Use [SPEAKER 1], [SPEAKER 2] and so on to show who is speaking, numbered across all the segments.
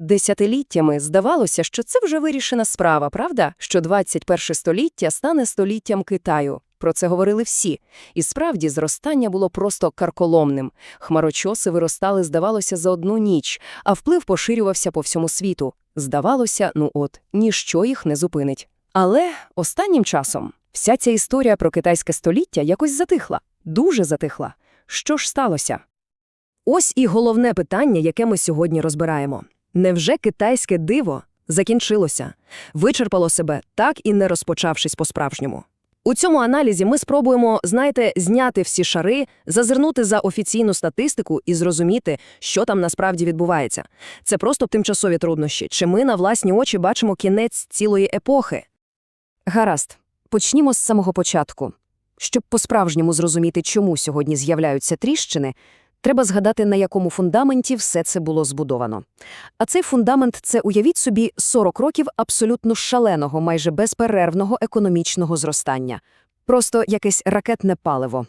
[SPEAKER 1] Десятиліттями здавалося, що це вже вирішена справа, правда? Що 21 століття стане століттям Китаю. Про це говорили всі. І справді зростання було просто карколомним. Хмарочоси виростали, здавалося, за одну ніч, а вплив поширювався по всьому світу. Здавалося, ну от, ніщо їх не зупинить. Але останнім часом вся ця історія про китайське століття якось затихла. Дуже затихла. Що ж сталося? Ось і головне питання, яке ми сьогодні розбираємо. Невже китайське диво закінчилося, вичерпало себе, так і не розпочавшись по-справжньому? У цьому аналізі ми спробуємо, знаєте, зняти всі шари, зазирнути за офіційну статистику і зрозуміти, що там насправді відбувається. Це просто тимчасові труднощі, чи ми на власні очі бачимо кінець цілої епохи? Гаразд, почнімо з самого початку. Щоб по-справжньому зрозуміти, чому сьогодні з'являються тріщини, треба згадати, на якому фундаменті все це було збудовано. А цей фундамент – це, уявіть собі, 40 років абсолютно шаленого, майже безперервного економічного зростання. Просто якесь ракетне паливо.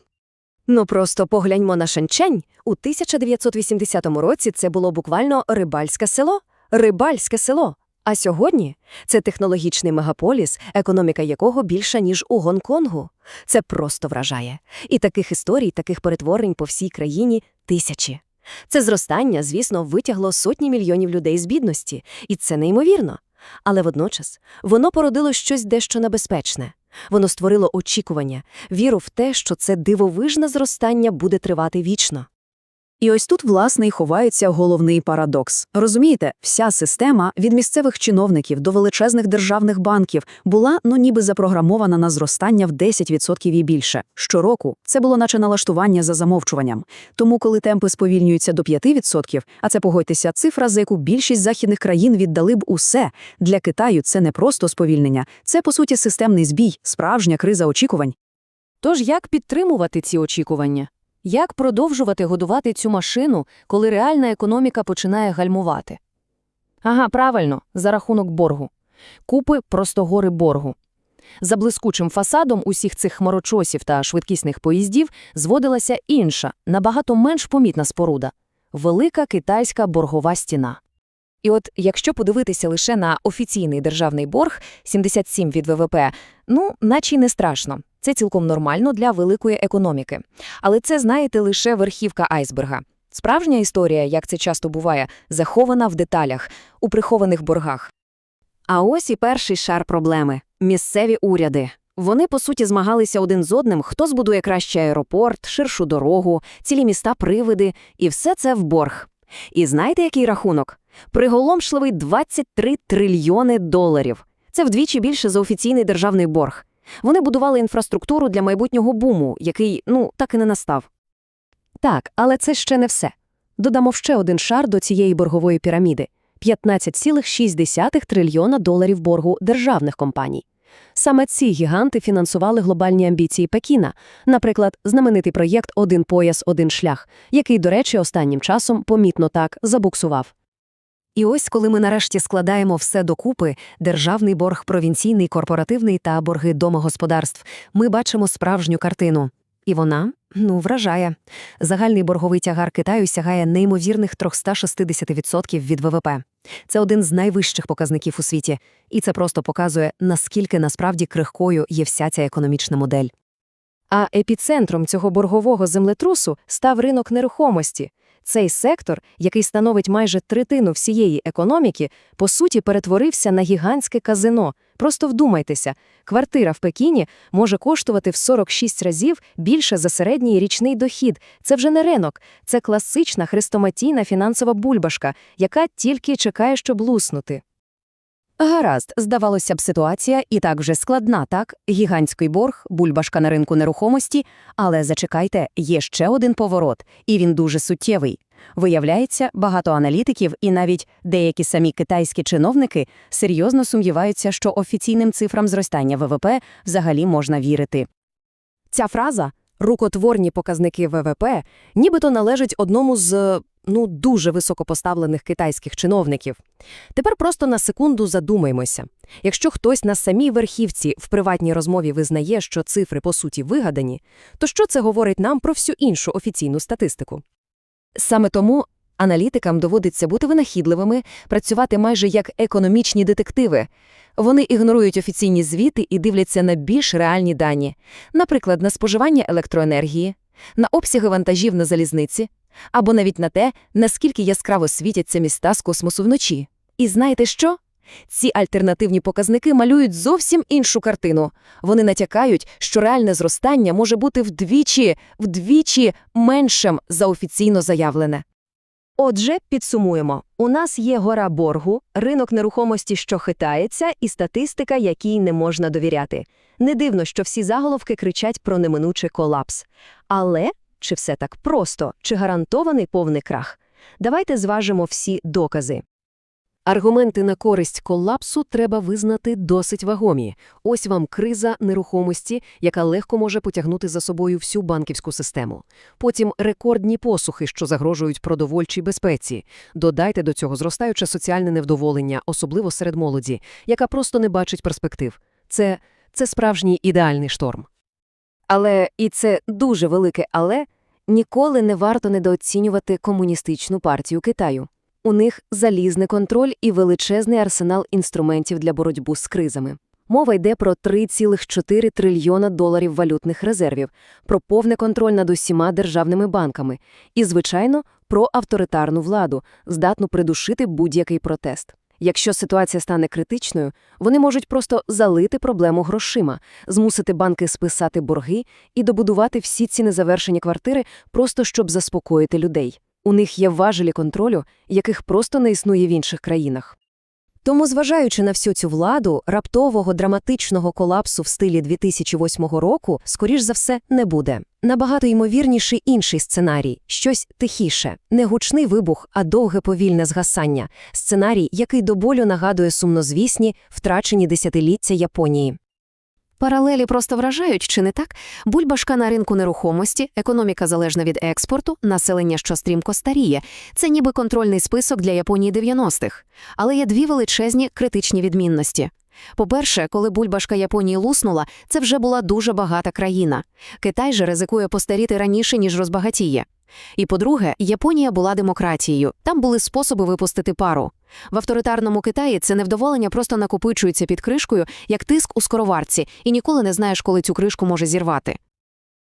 [SPEAKER 1] Ну просто погляньмо на Шенчень. У 1980 році це було буквально рибальське село. Рибальське село. А сьогодні це технологічний мегаполіс, економіка якого більша, ніж у Гонконгу. Це просто вражає. І таких історій, таких перетворень по всій країні тисячі. Це зростання, звісно, витягло сотні мільйонів людей з бідності, і це неймовірно. Але водночас воно породило щось дещо небезпечне. Воно створило очікування, віру в те, що це дивовижне зростання буде тривати вічно.
[SPEAKER 2] І ось тут, власне, і ховається головний парадокс. Розумієте, вся система від місцевих чиновників до величезних державних банків була, ну ніби запрограмована на зростання в 10% і більше. Щороку це було наче налаштування за замовчуванням. Тому, коли темпи сповільнюються до 5%, а це, погодьтеся, цифра, за яку більшість західних країн віддали б усе, для Китаю це не просто сповільнення, це, по суті, системний збій, справжня криза очікувань.
[SPEAKER 1] Тож як підтримувати ці очікування? Як продовжувати годувати цю машину, коли реальна економіка починає гальмувати? Ага, правильно, за рахунок боргу. Купи просто гори боргу. За блискучим фасадом усіх цих хмарочосів та швидкісних поїздів зводилася інша, набагато менш помітна споруда – велика китайська боргова стіна. І от якщо подивитися лише на офіційний державний борг – 77 від ВВП, ну, наче й не страшно. Це цілком нормально для великої економіки. Але це, знаєте, лише верхівка айсберга. Справжня історія, як це часто буває, захована в деталях, у прихованих боргах. А ось і перший шар проблеми – місцеві уряди. Вони, по суті, змагалися один з одним, хто збудує краще аеропорт, ширшу дорогу, цілі міста-привиди, і все це в борг. І знаєте, який рахунок? Приголомшливий 23 трильйони доларів. Це вдвічі більше за офіційний державний борг. Вони будували інфраструктуру для майбутнього буму, який, ну, так і не настав. Так, але це ще не все. Додамо ще один шар до цієї боргової піраміди – 15,6 трильйона доларів боргу державних компаній. Саме ці гіганти фінансували глобальні амбіції Пекіна, наприклад, знаменитий проєкт «Один пояс, один шлях», який, до речі, останнім часом помітно так забуксував. І ось, коли ми нарешті складаємо все докупи – державний борг, провінційний, корпоративний та борги домогосподарств, ми бачимо справжню картину. І вона, ну, вражає. Загальний борговий тягар Китаю сягає неймовірних 360% від ВВП. Це один з найвищих показників у світі. І це просто показує, наскільки насправді крихкою є вся ця економічна модель. А епіцентром цього боргового землетрусу став ринок нерухомості. Цей сектор, який становить майже третину всієї економіки, по суті перетворився на гігантське казино. Просто вдумайтеся, квартира в Пекіні може коштувати в 46 разів більше за середній річний дохід. Це вже не ринок, це класична хрестоматійна фінансова бульбашка, яка тільки чекає, щоб луснути. Гаразд, здавалося б, ситуація і так вже складна, так? Гігантський борг, бульбашка на ринку нерухомості, але зачекайте, є ще один поворот, і він дуже суттєвий. Виявляється, багато аналітиків і навіть деякі самі китайські чиновники серйозно сумніваються, що офіційним цифрам зростання ВВП взагалі можна вірити. Ця фраза рукотворні показники ВВП нібито належить одному з ну дуже високопоставлених китайських чиновників. Тепер просто на секунду задумаймося. Якщо хтось на самій верхівці в приватній розмові визнає, що цифри по суті вигадані, то що це говорить нам про всю іншу офіційну статистику? Саме тому
[SPEAKER 3] Аналітикам доводиться бути винахідливими, працювати майже як економічні детективи. Вони ігнорують офіційні звіти і дивляться на більш реальні дані, наприклад, на споживання електроенергії, на обсяги вантажів на залізниці, або навіть на те, наскільки яскраво світяться міста з космосу вночі. І знаєте що? Ці альтернативні показники малюють зовсім іншу картину. Вони натякають, що реальне зростання може бути вдвічі, вдвічі меншим за офіційно заявлене.
[SPEAKER 1] Отже, підсумуємо. У нас є гора боргу, ринок нерухомості, що хитається, і статистика, якій не можна довіряти. Не дивно, що всі заголовки кричать про неминучий колапс. Але чи все так просто, чи гарантований повний крах? Давайте зважимо всі докази.
[SPEAKER 3] Аргументи на користь колапсу треба визнати досить вагомі. Ось вам криза нерухомості, яка легко може потягнути за собою всю банківську систему. Потім рекордні посухи, що загрожують продовольчій безпеці. Додайте до цього зростаюче соціальне невдоволення, особливо серед молоді, яка просто не бачить перспектив. Це, це справжній ідеальний шторм.
[SPEAKER 1] Але, і це дуже велике але, ніколи не варто недооцінювати комуністичну партію Китаю. У них залізний контроль і величезний арсенал інструментів для боротьби з кризами. Мова йде про 3,4 трильйона доларів валютних резервів, про повний контроль над усіма державними банками і, звичайно, про авторитарну владу, здатну придушити будь-який протест. Якщо ситуація стане критичною, вони можуть просто залити проблему грошима, змусити банки списати борги і добудувати всі ці незавершені квартири просто щоб заспокоїти людей. У них є важелі контролю, яких просто не існує в інших країнах. Тому, зважаючи на всю цю владу, раптового драматичного колапсу в стилі 2008 року, скоріш за все, не буде. Набагато ймовірніший інший сценарій – щось тихіше. Не гучний вибух, а довге повільне згасання. Сценарій, який до болю нагадує сумнозвісні, втрачені десятиліття Японії. Паралелі просто вражають, чи не так? Бульбашка на ринку нерухомості, економіка залежна від експорту, населення, що стрімко старіє. Це ніби контрольний список для Японії 90-х. Але є дві величезні критичні відмінності. По-перше, коли бульбашка Японії луснула, це вже була дуже багата країна. Китай же ризикує постаріти раніше, ніж розбагатіє. І по-друге, Японія була демократією. Там були способи випустити пару. В авторитарному Китаї це невдоволення просто накопичується під кришкою, як тиск у скороварці, і ніколи не знаєш, коли цю кришку може зірвати.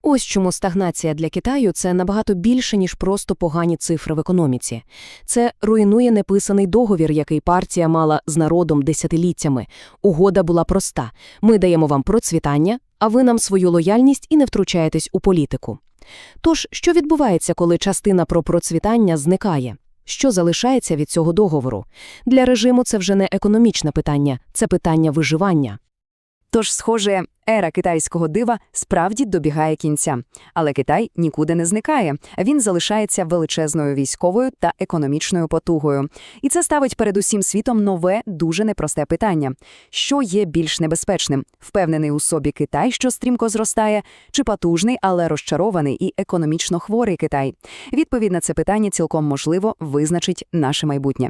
[SPEAKER 1] Ось чому стагнація для Китаю це набагато більше, ніж просто погані цифри в економіці. Це руйнує неписаний договір, який партія мала з народом десятиліттями. Угода була проста: ми даємо вам процвітання, а ви нам свою лояльність і не втручаєтесь у політику. Тож, що відбувається, коли частина про процвітання зникає? Що залишається від цього договору? Для режиму це вже не економічне питання, це питання виживання.
[SPEAKER 2] Тож, схоже, ера китайського дива справді добігає кінця. Але Китай нікуди не зникає. Він залишається величезною військовою та економічною потугою. І це ставить перед усім світом нове, дуже непросте питання. Що є більш небезпечним? Впевнений у собі Китай, що стрімко зростає, чи потужний, але розчарований і економічно хворий Китай? Відповідь на це питання цілком можливо визначить наше майбутнє.